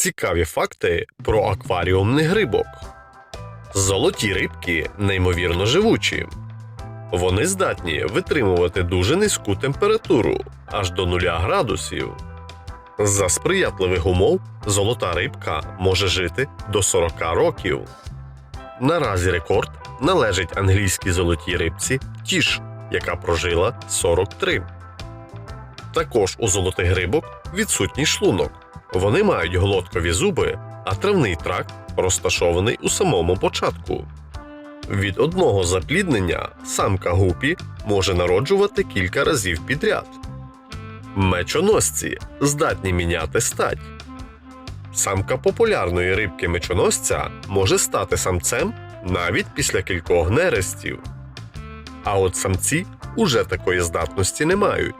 Цікаві факти про акваріумних рибок. Золоті рибки неймовірно живучі. Вони здатні витримувати дуже низьку температуру аж до 0 градусів. За сприятливих умов золота рибка може жити до 40 років. Наразі рекорд належить англійській золотій рибці Тіш, яка прожила 43. Також у золотих рибок відсутній шлунок. Вони мають глоткові зуби, а травний тракт розташований у самому початку. Від одного запліднення самка гупі може народжувати кілька разів підряд. Мечоносці здатні міняти стать. Самка популярної рибки мечоносця може стати самцем навіть після кількох нерестів. А от самці уже такої здатності не мають.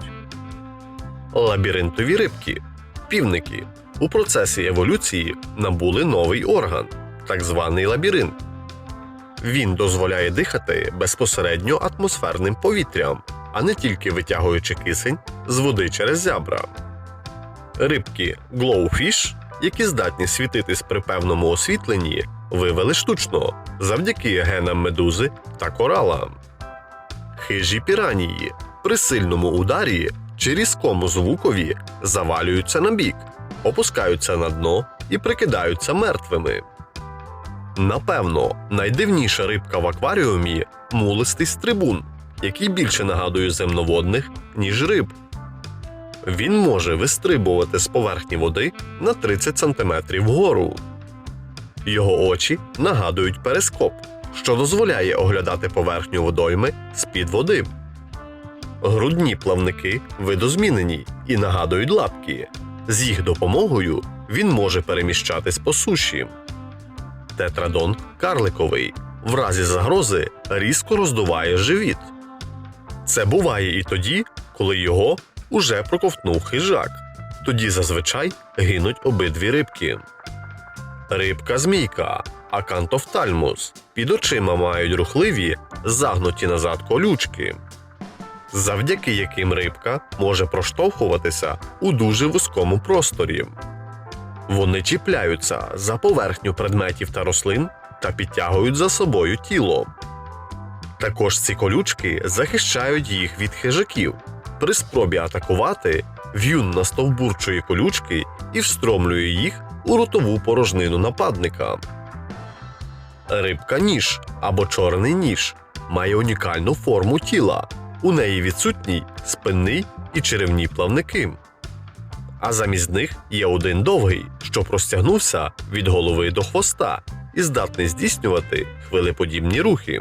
Лабіринтові рибки півники у процесі еволюції набули новий орган, так званий лабіринт. Він дозволяє дихати безпосередньо атмосферним повітрям, а не тільки витягуючи кисень з води через зябра. Рибки Glowfish, які здатні світитись при певному освітленні, вивели штучно завдяки генам медузи та коралам. Хижі піранії при сильному ударі чи різкому звукові завалюються на бік, опускаються на дно і прикидаються мертвими. Напевно, найдивніша рибка в акваріумі мулистий стрибун, який більше нагадує земноводних, ніж риб. Він може вистрибувати з поверхні води на 30 см вгору. Його очі нагадують перископ, що дозволяє оглядати поверхню водойми з-під води. Грудні плавники видозмінені і нагадують лапки. З їх допомогою він може переміщатись по суші. Тетрадон карликовий в разі загрози різко роздуває живіт. Це буває і тоді, коли його уже проковтнув хижак. Тоді зазвичай гинуть обидві рибки. Рибка змійка акантофтальмус. Під очима мають рухливі, загнуті назад колючки, завдяки яким рибка може проштовхуватися у дуже вузькому просторі. Вони чіпляються за поверхню предметів та рослин та підтягують за собою тіло. Також ці колючки захищають їх від хижаків. При спробі атакувати в'юн настовбурчує колючки і встромлює їх у ротову порожнину нападника. Рибка ніж або чорний ніж має унікальну форму тіла. У неї відсутній спинний і черевні плавники. А замість них є один довгий, що простягнувся від голови до хвоста і здатний здійснювати хвилеподібні рухи.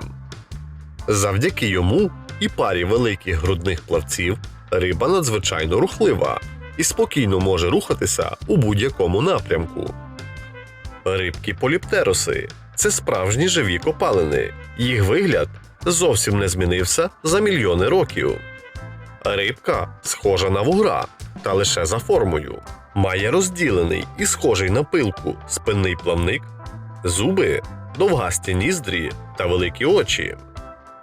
Завдяки йому і парі великих грудних плавців риба надзвичайно рухлива і спокійно може рухатися у будь-якому напрямку. Рибки поліптероси це справжні живі копалини. Їх вигляд зовсім не змінився за мільйони років. Рибка схожа на вугра, та лише за формою. Має розділений і схожий на пилку спинний плавник, зуби, довгасті ніздрі та великі очі.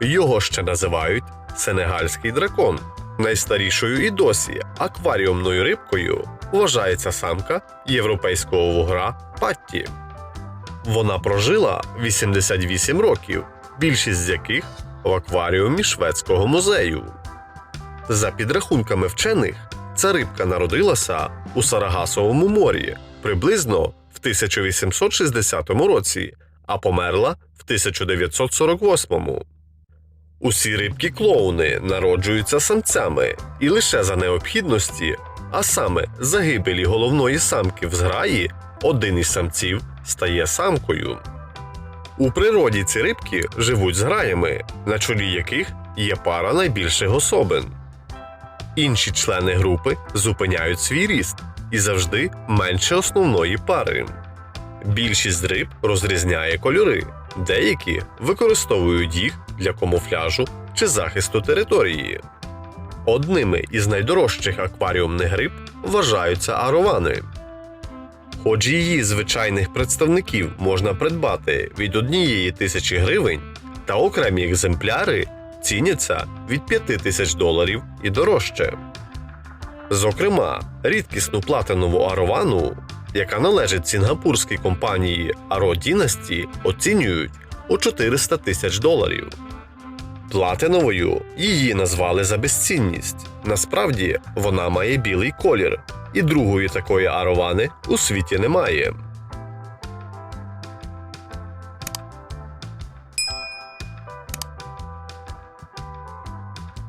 Його ще називають сенегальський дракон. Найстарішою і досі акваріумною рибкою вважається самка європейського вугра Патті. Вона прожила 88 років, більшість з яких в акваріумі шведського музею. За підрахунками вчених, ця рибка народилася у Сарагасовому морі приблизно в 1860 році, а померла в 1948. Усі рибки клоуни народжуються самцями і лише за необхідності, а саме загибелі головної самки в зграї, один із самців стає самкою. У природі ці рибки живуть зграями, на чолі яких є пара найбільших особин. Інші члени групи зупиняють свій ріст і завжди менше основної пари. Більшість риб розрізняє кольори, деякі використовують їх для камуфляжу чи захисту території. Одними із найдорожчих акваріумних риб вважаються аровани. Хоч її звичайних представників можна придбати від однієї тисячі гривень, та окремі екземпляри ціняться від 5 тисяч доларів і дорожче. Зокрема, рідкісну платинову аровану, яка належить сінгапурській компанії Aro Dynasty, оцінюють у 400 тисяч доларів. Платиновою її назвали за безцінність. Насправді вона має білий колір, і другої такої аровани у світі немає.